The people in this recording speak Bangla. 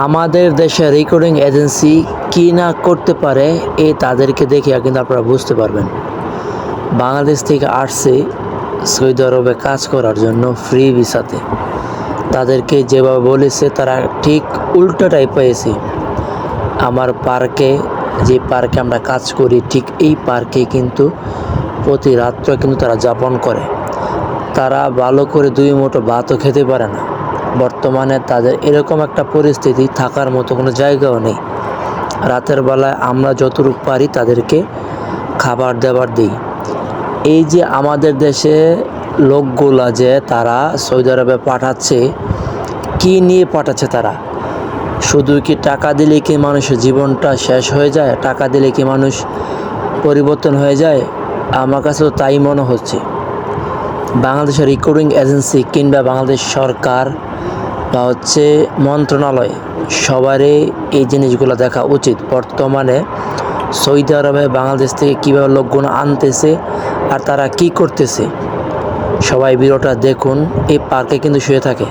আমাদের দেশের রেকর্ডিং এজেন্সি কী না করতে পারে, এ তাদেরকে দেখে কিন্তু আপনারা বুঝতে পারবেন। বাংলাদেশ থেকে আসছে সৌদি আরবে কাজ করার জন্য ফ্রি ভিসাতে। তাদেরকে যেভাবে বলেছে, তারা ঠিক উল্টোটাই পেয়েছে আমার পার্কে, যে পার্কে আমরা কাজ করি, ঠিক এই পার্কে কিন্তু প্রতি রাত্র কিন্তু তারা যাপন করে। তারা ভালো করে দুই মুঠো ভাতও খেতে পারে না। বর্তমানে তাদের এরকম একটা পরিস্থিতি থাকার মতো কোনো জায়গাও নেই। রাতের বেলায় আমরা যতটুকু পারি তাদেরকে খাবার দাবার দিই। এই যে আমাদের দেশে লোকগুলা যে তারা সৌদি আরবে পাঠাচ্ছে, কি নিয়ে পাঠাচ্ছে তারা? শুধু কি টাকা দিলে কি মানুষের জীবনটা শেষ হয়ে যায়? টাকা দিলে কি মানুষ পরিবর্তন হয়ে যায়? আমার কাছে তো তাই মনে হচ্ছে। বাংলাদেশের রেকর্ডিং এজেন্সি কিংবা বাংলাদেশ সরকার বা হচ্ছে মন্ত্রণালয় সবারই এই জিনিসগুলো দেখা উচিত। বর্তমানে সৌদি আরবে বাংলাদেশ থেকে কীভাবে লোকগুলো আনতেছে আর তারা কি করতেছে, সবাই ভিডিওটা দেখুন। এই পার্কে কিন্তু শুয়ে থাকে।